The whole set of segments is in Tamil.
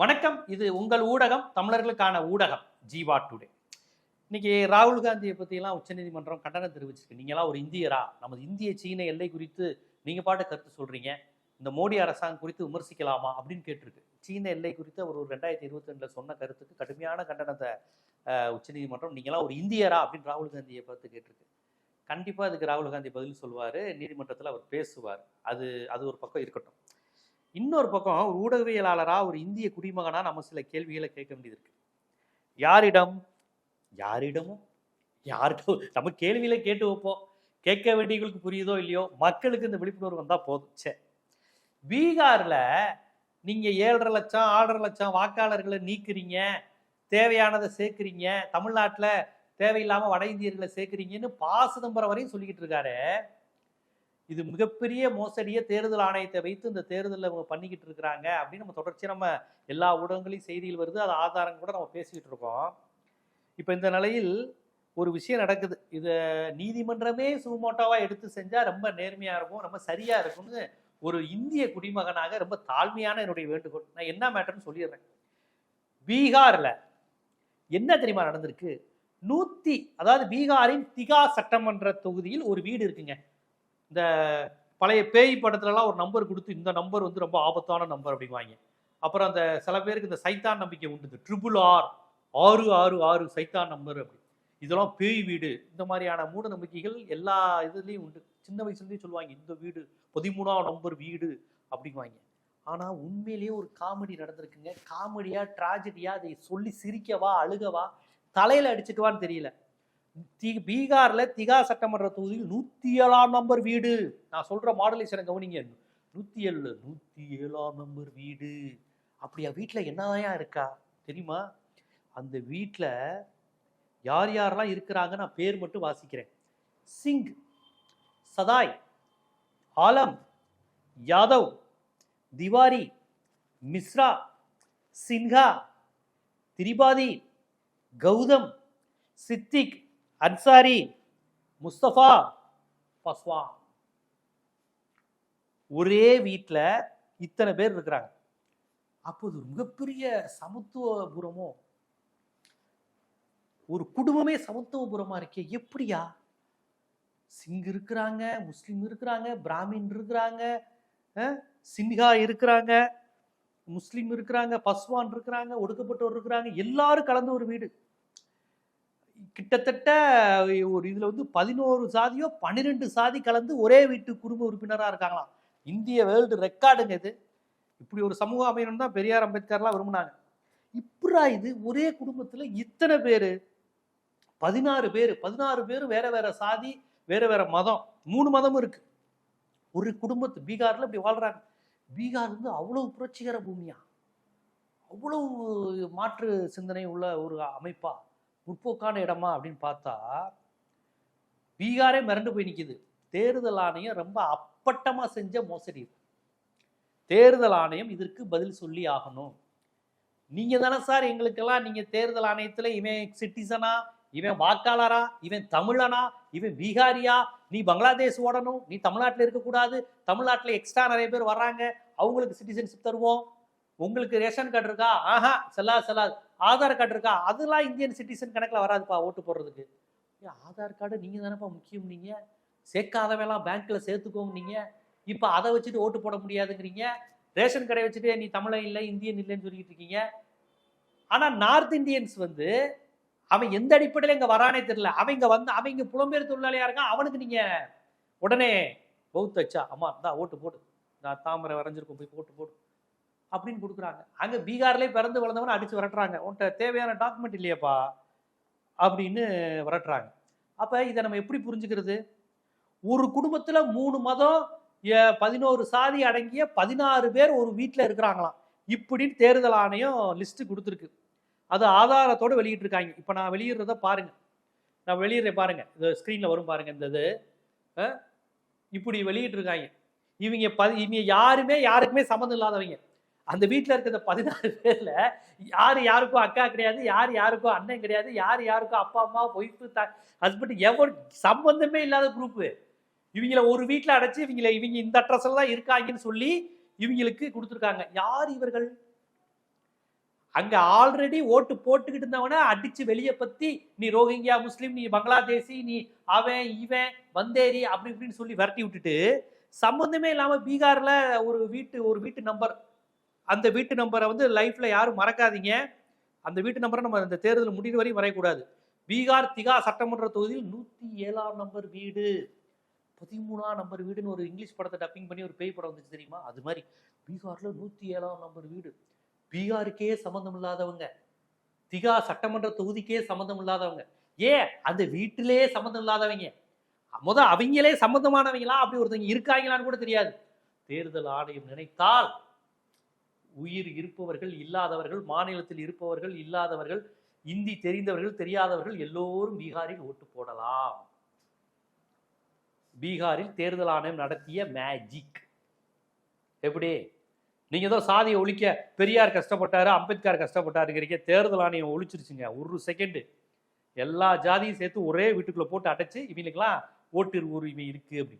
வணக்கம். இது உங்கள் ஊடகம் தமிழர்களுக்கான ஊடகம் ஜீவா டுடே. இன்னைக்கு ராகுல் காந்தியை பற்றியெல்லாம் உச்சநீதிமன்றம் கண்டனம் தெரிவிச்சிருக்கு. நீங்களாம் ஒரு இந்தியரா? நமது இந்திய சீன எல்லை குறித்து நீங்க பாட்டு கருத்து சொல்றீங்க. இந்த மோடி அரசாங்கம் குறித்து விமர்சிக்கலாமா அப்படின்னு கேட்டிருக்கு. சீன எல்லை குறித்து அவர் ஒரு ரெண்டாயிரத்தி இருபத்தி ரெண்டுல சொன்ன கருத்துக்கு கடுமையான கண்டனத்தை உச்சநீதிமன்றம் நீங்களாம் ஒரு இந்தியரா அப்படின்னு ராகுல் காந்தியை பார்த்து கேட்டிருக்கு. கண்டிப்பாக அதுக்கு ராகுல் காந்தி பதில் சொல்வார். நீதிமன்றத்தில் அவர் பேசுவார். அது அது ஒரு பக்கம் இருக்கட்டும். இன்னொரு பக்கம் ஒரு ஊடகவியலாளராக ஒரு இந்திய குடிமகனாக நம்ம சில கேள்விகளை கேட்க வேண்டியது இருக்கு யாரிடம்? யாரிடமும்? யாருக்கும் நம்ம கேள்வியில கேட்டு வைப்போம். கேட்க வேண்டியவங்களுக்கு புரியுதோ இல்லையோ மக்களுக்கு இந்த விழிப்புணர்வு வந்தால் போதும். சே நீங்கள் ஏழரை லட்சம் ஆறரை லட்சம் வாக்காளர்களை நீக்குறீங்க தேவையானதை சேர்க்குறீங்க தமிழ்நாட்டில் தேவையில்லாமல் வட இந்தியர்களை சேர்க்குறீங்கன்னு பா சிதம்பரம் வரையும் சொல்லிக்கிட்டு இருக்காரு. இது மிகப்பெரிய மோசடியை தேர்தல் ஆணையத்தை வைத்து இந்த தேர்தலில் அவங்க பண்ணிக்கிட்டு இருக்கிறாங்க அப்படின்னு நம்ம தொடர்ச்சியாக நம்ம எல்லா ஊடகங்களையும் செய்தியில் வருது. அது ஆதாரம் கூட நம்ம பேசிக்கிட்டு இருக்கோம். இப்போ இந்த நிலையில் ஒரு விஷயம் நடக்குது. இதை நீதிமன்றமே சுமோட்டோவாக எடுத்து செஞ்சால் ரொம்ப நேர்மையாக இருக்கும் ரொம்ப சரியாக இருக்கும்னு ஒரு இந்திய குடிமகனாக ரொம்ப தாழ்மையான என்னுடைய வேண்டுகோள். நான் என்ன மேட்டர்னு சொல்லிடுறேன். பீகாரில் என்ன தெரியுமா நடந்திருக்கு? நூற்றி அதாவது பீகாரின் திகா சட்டமன்ற தொகுதியில் ஒரு வீடு இருக்குங்க. இந்த பழைய பேய் படத்துலலாம் ஒரு நம்பர் கொடுத்து இந்த நம்பர் வந்து ரொம்ப ஆபத்தான நம்பர் அப்படிங்குவாங்க அப்புறம் அந்த சில பேருக்கு இந்த சைத்தான் நம்பிக்கை உண்டு. இந்த ட்ரிபிள் ஆர் ஆறு ஆறு ஆறு சைத்தான் நம்பர் அப்படி. இதெல்லாம் பேய் வீடு. இந்த மாதிரியான மூட நம்பிக்கைகள் எல்லா இதுலேயும் உண்டு. சின்ன வயசுலேயே சொல்லுவாங்க இந்த வீடு பதிமூணாம் நம்பர் வீடு அப்படிங்குவாங்க ஆனால் உண்மையிலேயே ஒரு காமெடி நடந்திருக்குங்க. காமெடியா ட்ராஜடியா அதை சொல்லி சிரிக்கவா அழுகவா தலையில் அடிச்சுக்கவான்னு தெரியல. பீகாரில் திகா சட்டமன்ற தொகுதியில் நூற்றி ஏழாம் நம்பர் வீடு. நான் சொல்கிற மாடலேஷனை கவனிங்க. நூற்றி ஏழு நூற்றி ஏழாம் நம்பர் வீடு. அப்படியா வீட்டில் என்னதான் இருக்கா? தெரியுமா? அந்த வீட்டில் யார் யாரெல்லாம் இருக்கிறாங்க நான் பேர் மட்டும் வாசிக்கிறேன். சிங் சதாய் ஆலம் யாதவ் திவாரி மிஸ்ரா சின்ஹா திரிபாதி கௌதம் சித்திக் அன்சாரி முஸ்தபா பஸ்வான் ஒரே வீட்டில் இத்தனை பேர் இருக்கிறாங்க. அப்போது ஒரு மிகப்பெரிய சமத்துவபுரமோ ஒரு குடும்பமே சமத்துவபுரமா இருக்கே எப்படியா? சிங் இருக்கிறாங்க முஸ்லீம் இருக்கிறாங்க பிராமின் இருக்கிறாங்க சின்ஹா இருக்கிறாங்க முஸ்லீம் இருக்கிறாங்க பஸ்வான் இருக்கிறாங்க ஒடுக்கப்பட்டோர் இருக்கிறாங்க எல்லாரும் கலந்த ஒரு வீடு. கிட்டத்தட்ட ஒரு இதில் வந்து பதினோரு சாதியோ பன்னிரெண்டு சாதி கலந்து ஒரே வீட்டு குடும்ப உறுப்பினராக இருக்காங்களாம். இந்திய வேர்ல்டு ரெக்கார்டுங்க இது. இப்படி ஒரு சமூக அமையணும் தான் பெரியார் அம்பேத்கர்லாம் விரும்பினாங்க. இப்படா இது? ஒரே குடும்பத்தில் இத்தனை பேர்? பதினாறு பேர். பதினாறு பேர் வேற வேற சாதி வேற வேற மதம். மூணு மதமும் இருக்கு. ஒரு குடும்பத்து பீகார்ல இப்படி வாழ்றாங்க. பீகார் வந்து அவ்வளவு புரட்சிகர பூமியா? அவ்வளவு மாற்று சிந்தனை உள்ள ஒரு அமைப்பா? முற்போக்கான இடமா அப்படின்னு பார்த்தா பீகாரே மிரண்டு போய் நிற்கிது தேர்தல் ஆணையம் ரொம்ப அப்பட்டமாக செஞ்ச மோசடி இது. தேர்தல் ஆணையம் இதற்கு பதில் சொல்லி ஆகணும். நீங்கள் தானே சார் எங்களுக்கெல்லாம் நீங்கள் தேர்தல் ஆணையத்தில் இவன் சிட்டிசனா இவன் வாக்காளரா இவன் தமிழனா இவன் பீகாரியா நீ பங்களாதேஷ் ஓடணும் நீ தமிழ்நாட்டில் இருக்கக்கூடாது தமிழ்நாட்டில் எக்ஸ்ட்ரா நிறைய பேர் வர்றாங்க அவங்களுக்கு சிட்டிசன்ஷிப் தருவோம். உங்களுக்கு ரேஷன் கார்டு இருக்கா? ஆஹா செல்லா செல்லாது. ஆதார் கார்டு இருக்கா? அதெல்லாம் இந்தியன் சிட்டிசன் கணக்கில் வராதுப்பா ஓட்டு போடுறதுக்கு. ஏன் ஆதார் கார்டு நீங்கள் தானேப்பா முக்கியம் நீங்கள் சேர்க்காதவெல்லாம் பேங்க்கில் சேர்த்துக்கோங்க நீங்கள் இப்போ அதை வச்சுட்டு ஓட்டு போட முடியாதுங்கிறீங்க. ரேஷன் கடை வச்சுட்டு நீ தமிழன் இல்லை இந்தியன் இல்லைன்னு சொல்லிட்டு இருக்கீங்க. ஆனால் நார்த் இந்தியன்ஸ் வந்து அவன் எந்த அடிப்படையில் இங்கே வரானே தெரியல. அவங்க வந்து அவங்க புலம்பெயர் தொழிலாளியாக இருக்கான். அவனுக்கு நீங்கள் உடனே பௌத்த வச்சா அம்மா இந்தா ஓட்டு போடு. நான் தாமரை வரைஞ்சிருக்கோம் போய் ஓட்டு போடு. அப்படின்னு கொடுக்குறாங்க. அங்கே பீகார்லேயே பிறந்து வளர்ந்தவன அடித்து விரட்டுறாங்க. உன்கிட்ட தேவையான டாக்குமெண்ட் இல்லையாப்பா அப்படின்னு விரட்டுறாங்க. அப்போ இதை நம்ம எப்படி புரிஞ்சுக்கிறது? ஒரு குடும்பத்தில் மூணு மதம் பதினோரு சாதி அடங்கிய பதினாறு பேர் ஒரு வீட்டில் இருக்கிறாங்களாம். இப்படின்னு தேர்தல் ஆணையம் லிஸ்ட்டு கொடுத்துருக்கு. அது ஆதாரத்தோடு வெளியிட்டிருக்காங்க. இப்போ நான் வெளியிடுறத பாருங்கள் நான் வெளியிடுறேன் பாருங்க. இந்த ஸ்க்ரீனில் வரும் பாருங்கள் இந்த இது. இப்படி வெளியிட்டிருக்காங்க. இவங்க பதி இவங்க யாருமே யாருக்குமே சம்மந்தம் இல்லாதவங்க. அந்த வீட்டில் இருக்கிற பதினாறு பேர்ல யார் யாருக்கும் அக்கா கிடையாது யார் யாருக்கும் அண்ணன் கிடையாது யார் யாருக்கும் அப்பா அம்மா ஒய்ஃபு த ஹஸ்பண்ட் எவன் சம்பந்தமே இல்லாத குரூப்பு இவங்கள ஒரு வீட்டில் அடைச்சு இவங்கள இவங்க இந்த அட்ரஸில் தான் இருக்காங்கன்னு சொல்லி இவங்களுக்கு கொடுத்துருக்காங்க. யார் இவர்கள்? அங்க ஆல்ரெடி ஓட்டு போட்டுக்கிட்டு இருந்தவன அடிச்சு வெளியே பத்தி நீ ரோஹிங்கியா முஸ்லீம் நீ பங்களாதேசி நீ அவன் இவன் வந்தேரி அப்படி இப்படின்னு சொல்லி விரட்டி விட்டுட்டு சம்பந்தமே இல்லாம பீகார்ல ஒரு வீட்டு ஒரு வீட்டு நம்பர் அந்த வீட்டு நம்பரை வந்து லைஃப்பில் யாரும் மறக்காதீங்க. அந்த வீட்டு நம்பரை நம்ம அந்த தேர்தல் முடிவு வரையும் வரையக்கூடாது பீகார் திகா சட்டமன்ற தொகுதியில் நூற்றி ஏழாம் நம்பர் வீடு. பதிமூணாம் நம்பர் வீடுன்னு ஒரு இங்கிலீஷ் படத்தை டப்பிங் பண்ணி ஒரு பேய் படம் வந்துச்சு தெரியுமா? அது மாதிரி. பீகாரில் நூற்றி ஏழாம் நம்பர் வீடு. பீகாருக்கே சம்மந்தம் இல்லாதவங்க. திகா சட்டமன்ற தொகுதிக்கே சம்மந்தம் இல்லாதவங்க. ஏன்? அந்த வீட்டிலே சம்மந்தம் இல்லாதவங்க. முத அவங்களே சம்மந்தமானவங்களா அப்படி ஒருத்தவங்க இருக்காங்களான்னு கூட தெரியாது. தேர்தல் ஆணையம் நினைத்தால் உயிர் இருப்பவர்கள் இல்லாதவர்கள் மாநிலத்தில் இருப்பவர்கள் இல்லாதவர்கள் இந்தி தெரிந்தவர்கள் தெரியாதவர்கள் எல்லோரும் பீகாரில் ஓட்டு போடலாம். பீகாரில் தேர்தல் ஆணையம் நடத்திய மேஜிக் எப்படி? நீங்க ஏதோ சாதியை ஒழிக்க பெரியார் கஷ்டப்பட்டாரு அம்பேத்கர் கஷ்டப்பட்டாருங்கிறீங்க தேர்தல் ஆணையம் ஒழிச்சிருச்சுங்க ஒரு செகண்டு எல்லா ஜாதியும் சேர்த்து ஒரே வீட்டுக்குள்ள போட்டு அடைச்சு இவங்களுக்கெல்லாம் ஓட்டு உரிமை இருக்கு அப்படி.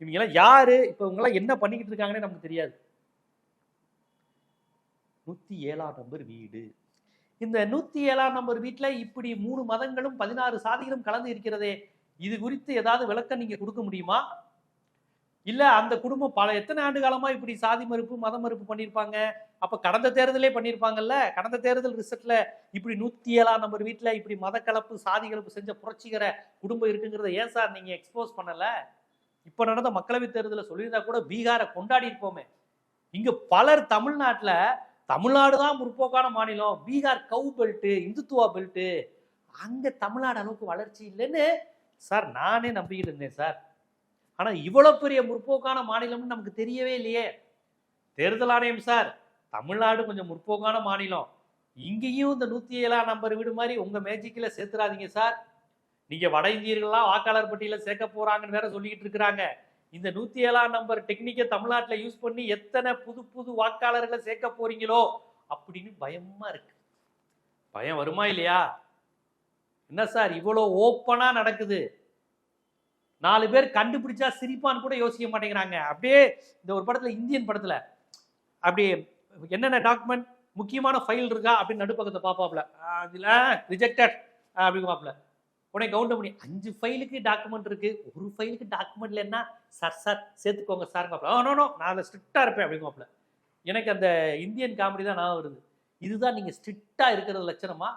இவங்கெல்லாம் யாரு? இப்ப இவங்கெல்லாம் என்ன பண்ணிக்கிட்டு இருக்காங்கன்னே நமக்கு தெரியாது. நூற்றி ஏழாம் நம்பர் வீடு. இந்த நூற்றி ஏழாம் நம்பர் வீட்டில் இப்படி மூணு மதங்களும் பதினாறு சாதிகளும் கலந்து இருக்கிறதே இது குறித்து ஏதாவது விளக்கம் நீங்கள் கொடுக்க முடியுமா? இல்லை அந்த குடும்பம் பல எத்தனை ஆண்டு காலமாக இப்படி சாதி மறுப்பு மத மறுப்பு பண்ணியிருப்பாங்க? அப்போ கடந்த தேர்தலே பண்ணியிருப்பாங்கல்ல கடந்த தேர்தல் ரிசல்ட்டில் இப்படி நூற்றி ஏழாம் நம்பர் வீட்டில் இப்படி மத கலப்பு சாதி கலப்பு செஞ்ச புரட்சிகர குடும்பம் இருக்குங்கிறத ஏன் சார் நீங்கள் எக்ஸ்போஸ் பண்ணலை? இப்போ நடந்த மக்களவை தேர்தலில் சொல்லியிருந்தா கூட பீகாரை கொண்டாடி இருப்போமே இங்கே பலர் தமிழ்நாட்டில் தமிழ்நாடு தான் முற்போக்கான மாநிலம். Bihar cow belt Hindutva belt அங்கே தமிழ்நாடு அளவுக்கு வளர்ச்சி இல்லைன்னு சார் நானே நம்பிக்கிட்டு இருந்தேன் சார். ஆனால் இவ்வளோ பெரிய முற்போக்கான மாநிலம்னு நமக்கு தெரியவே இல்லையே. தேர்தல் ஆணையம் சார் தமிழ்நாடு கொஞ்சம் முற்போக்கான மாநிலம். இங்கேயும் இந்த நூற்றி ஏழாம் நம்பர் வீடு மாதிரி உங்கள் மேஜிக்கில் சேர்த்துறாதீங்க சார். நீங்கள் வட இந்தியர்கள்லாம் வாக்காளர் பட்டியலில் சேர்க்க போகிறாங்கன்னு வேற சொல்லிக்கிட்டு இருக்கிறாங்க. இந்த நூத்தி ஏழாம் நம்பர் டெக்னிக்கை தமிழ்நாட்டில் யூஸ் பண்ணி எத்தனை புது புது வாக்காளர்களை சேர்க்க போறீங்களோ அப்படின்னு பயமா இருக்கு. பயம் வருமா இல்லையா? என்ன சார் இவ்வளோ ஓப்பனா நடக்குது. நாலு பேர் கண்டுபிடிச்சா சிரிப்பான்னு கூட யோசிக்க மாட்டேங்கிறாங்க. அப்படியே இந்த ஒரு படத்துல இந்தியன் படத்துல அப்படியே என்னென்ன டாக்குமெண்ட் முக்கியமான ஃபைல் இருக்கா அப்படின்னு நடுப்பக்கத்தை பார்ப்பாப்ல அதில் ரிஜெக்டட் அப்படிங்குவாப்ல உடனே கவுண்ட் பண்ணி அஞ்சு ஃபைலுக்கு டாக்குமெண்ட் இருக்கு. ஒரு ஃபைலுக்கு டாக்குமெண்ட் என்ன சார் சார் சேர்த்துக்கோங்க சாருங்க நோ நோ நான் அதில் ஸ்ட்ரிக்டாக இருப்பேன் அப்படிங்குவாப்ல எனக்கு அந்த இந்தியன் காமெடி தான் நான் வருது. இதுதான் நீங்கள் ஸ்ட்ரிக்டாக இருக்கிறது லட்சணமா?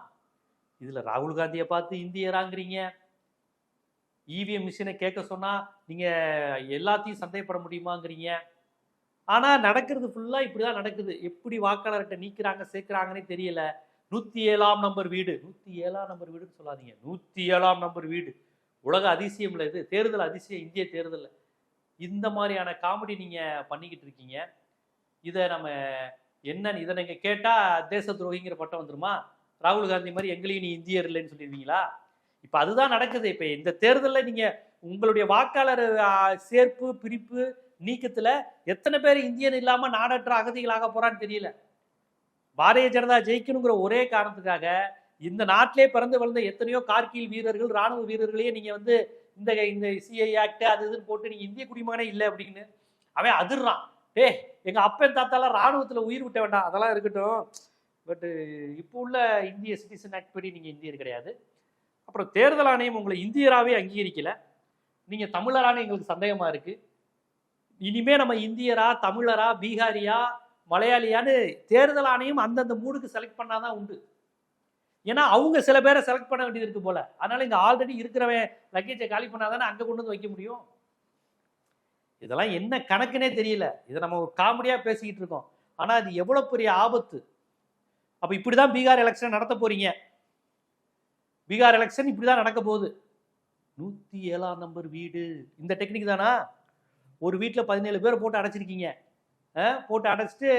இதில் ராகுல் காந்தியை பார்த்து இந்தியராங்கிறீங்க இவிஎம் மிஷினை கேட்க சொன்னால் நீங்கள் எல்லாத்தையும் சந்தேகப்பட முடியுமாங்கிறீங்க. ஆனால் நடக்கிறது ஃபுல்லாக இப்படி தான் நடக்குது. எப்படி வாக்காளர்கிட்ட நீக்கிறாங்க சேர்க்குறாங்கன்னே தெரியல. நூற்றி ஏழாம் நம்பர் வீடு. நூற்றி ஏழாம் நம்பர் வீடுன்னு சொல்லாதீங்க. நூற்றி ஏழாம் நம்பர் வீடு. உலக அதிசயம் இல்லை இது. தேர்தல் அதிசயம் இந்திய தேர்தலில் இந்த மாதிரியான காமெடி நீங்கள் பண்ணிக்கிட்டு இருக்கீங்க. இதை நம்ம என்னன்னு இதை நீங்கள் கேட்டால் தேச துரோகிங்கிற பட்டம் வந்துருமா? ராகுல் காந்தி மாதிரி எங்களையும் நீ இந்தியர் இல்லைன்னு சொல்லிடுவீங்களா இப்போ அதுதான் நடக்குது. இப்போ இந்த தேர்தலில் நீங்கள் உங்களுடைய வாக்காளர் சேர்ப்பு பிரிப்பு நீக்கத்தில் எத்தனை பேர் இந்தியன் இல்லாமல் நாடற்ற அகதிகளாக போறான்னு தெரியல. பாரதிய ஜனதா ஜெயிக்கணுங்கிற ஒரே காரணத்துக்காக இந்த நாட்டிலே பிறந்து வளர்ந்த எத்தனையோ கார்கில் வீரர்கள் ராணுவ வீரர்களையே நீங்க வந்து இந்த இந்த சிஐ ஆக்ட் அது இதுன்னு போட்டு நீங்க இந்திய குடிமகனே இல்லை அப்படின்னு அவன் அதிர்றான். ஏ எங்க அப்பன் தாத்தாலாம் ராணுவத்துல உயிர் விட்ட வேண்டாம். அதெல்லாம் இருக்கட்டும். பட் இப்போ உள்ள இந்திய சிட்டிசன் ஆக்ட் படி நீங்க இந்தியர் கிடையாது. அப்புறம் தேர்தல் ஆணையம் உங்களை இந்தியராகவே அங்கீகரிக்கல. நீங்க தமிழரான எங்களுக்கு சந்தேகமா இருக்கு. இனிமே நம்ம இந்தியரா தமிழரா பீகாரியா மலையாளியான்னு தேர்தல் ஆணையம் அந்தந்த மூடுக்கு செலக்ட் பண்ணாதான் உண்டு. ஏன்னா அவங்க சில பேரை செலக்ட் பண்ண வேண்டியது இருக்கு போல. அதனால இங்க ஆல்ரெடி இருக்கிறவன் லக்கேஜை காலி பண்ணாதானே அங்கே கொண்டு வந்து வைக்க முடியும்? இதெல்லாம் என்ன கணக்குனே தெரியல. இதை நம்ம ஒரு காமெடியா பேசிக்கிட்டு இருக்கோம். ஆனா அது எவ்வளவு பெரிய ஆபத்து. அப்ப இப்படிதான் பீகார் எலெக்ஷன் நடத்த போறீங்க. பீகார் எலெக்ஷன் இப்படிதான் நடக்க போகுது. நூத்தி ஏழாம் நம்பர் வீடு. இந்த டெக்னிக் தானா? ஒரு வீட்டில் பதினேழு பேர் போட்டு அடைச்சிருக்கீங்க. போட்டு அடைச்சிட்டு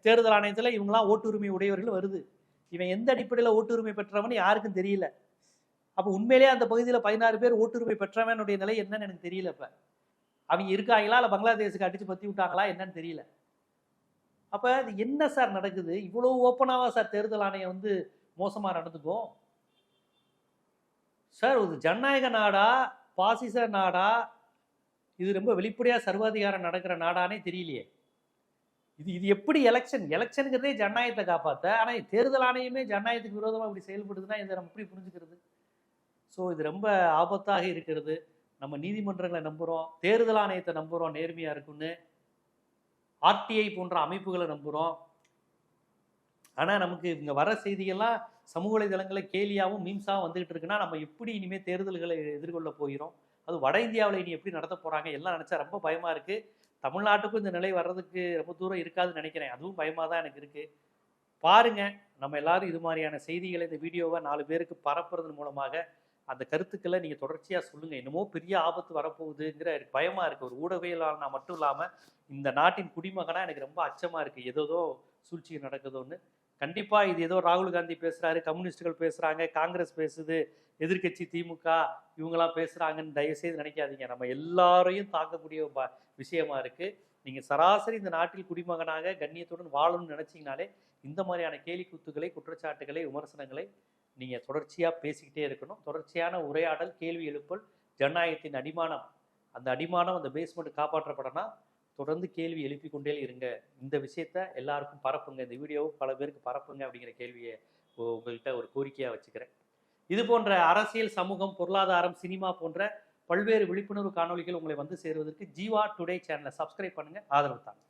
தேர்தல் ஆணையத்தில் இவங்களாம் ஓட்டுரிமை உடையவர்கள் வருது. இவன் எந்த அடிப்படையில் ஓட்டுரிமை பெற்றவன் யாருக்கும் தெரியல. அப்போ உண்மையிலேயே அந்த பகுதியில் பதினாறு பேர் ஓட்டுரிமை பெற்றவனுடைய நிலை என்னன்னு எனக்கு தெரியல இப்போ. அவங்க இருக்காங்களா இல்லை பங்களாதேஷுக்கு அடித்து பற்றி விட்டாங்களா என்னன்னு தெரியல. அப்போ இது என்ன சார் நடக்குது? இவ்வளோ ஓப்பனாவா சார் தேர்தல் ஆணையம் வந்து மோசமாக நடந்துக்கும் சார் ஒரு ஜனநாயக நாடா? பாசிச நாடா? இது ரொம்ப வெளிப்படையாக சர்வாதிகாரம் நடக்கிற நாடானே தெரியலையே. இது இது எப்படி எலெக்ஷன் எலெக்ஷனுங்கிறதே ஜனநாயகத்தை காப்பாற்ற ஆனால் தேர்தல் ஆணையமே ஜனநாயகத்துக்கு விரோதமாக இப்படி செயல்படுதுன்னா இதை நம்ம எப்படி புரிஞ்சுக்கிறது? ஸோ இது ரொம்ப ஆபத்தாக இருக்கிறது. நம்ம நீதிமன்றங்களை நம்புகிறோம் தேர்தல் ஆணையத்தை நம்புகிறோம் நேர்மையாக இருக்குன்னு ஆர்டிஐ போன்ற அமைப்புகளை நம்புகிறோம் ஆனால் நமக்கு இங்கே வர செய்திகள்லாம் சமூக வலைதளங்களில் கேலியாகவும் மீம்ஸாகவும் வந்துகிட்டு இருக்குன்னா நம்ம எப்படி இனிமேல் தேர்தல்களை எதிர்கொள்ள போகிறோம்? அது வட இந்தியாவில் இனி எப்படி நடத்த போகிறாங்க எல்லாம் நினச்சா ரொம்ப பயமாக இருக்குது தமிழ்நாட்டுக்கும் இந்த நிலை வர்றதுக்கு ரொம்ப தூரம் இருக்காதுன்னு நினைக்கிறேன். அதுவும் பயமாக தான் எனக்கு இருக்குது பாருங்க நம்ம எல்லாரும் இது மாதிரியான செய்திகளை இந்த வீடியோவை நாலு பேருக்கு பரப்புறதன் மூலமாக அந்த கருத்துக்களை நீங்கள் தொடர்ச்சியாக சொல்லுங்கள் என்னமோ பெரிய ஆபத்து வரப்போகுதுங்கிற எனக்கு பயமாக இருக்குது ஒரு ஊடகவியலாளனா மட்டும் இல்லாமல் இந்த நாட்டின் குடிமகனாக எனக்கு ரொம்ப அச்சமாக இருக்குது ஏதோ சூழ்ச்சி நடக்குதோன்னு. கண்டிப்பாக இது ஏதோ ராகுல் காந்தி பேசுகிறாரு கம்யூனிஸ்டுகள் பேசுகிறாங்க காங்கிரஸ் பேசுது எதிர்க்கட்சி திமுக இவங்கெல்லாம் பேசுகிறாங்கன்னு தயவுசெய்து நினைக்காதீங்க. நம்ம எல்லாரையும் தாக்கக்கூடிய விஷயமா இருக்குது நீங்கள் சராசரி இந்த நாட்டில் குடிமகனாக கண்ணியத்துடன் வாழணும்னு நினச்சிங்கனாலே இந்த மாதிரியான கேலி குத்துக்களை குற்றச்சாட்டுகளை விமர்சனங்களை நீங்கள் தொடர்ச்சியாக பேசிக்கிட்டே இருக்கணும். தொடர்ச்சியான உரையாடல் கேள்வி எழுப்பல் ஜனநாயகத்தின் அடிமானம். அந்த அடிமானம் அந்த பேஸ்மெண்ட் காப்பாற்றப்படனா தொடர்ந்து கேள்வி எழுப்பி கொண்டே இருங்க. இந்த விஷயத்த எல்லாருக்கும் பரப்புங்க. இந்த வீடியோவை பல பேருக்கு பரப்புங்க அப்படிங்கிற கேள்வியை உங்கள்கிட்ட ஒரு கோரிக்கையாக வச்சுக்கிறேன். இது போன்ற அரசியல் சமூகம் பொருளாதாரம் சினிமா போன்ற பல்வேறு விழிப்புணர்வு காணொளிகள் உங்களை வந்து சேருவதற்கு ஜீவா டுடே சேனலை சப்ஸ்கிரைப் பண்ணுங்க. ஆதரவு தாங்க.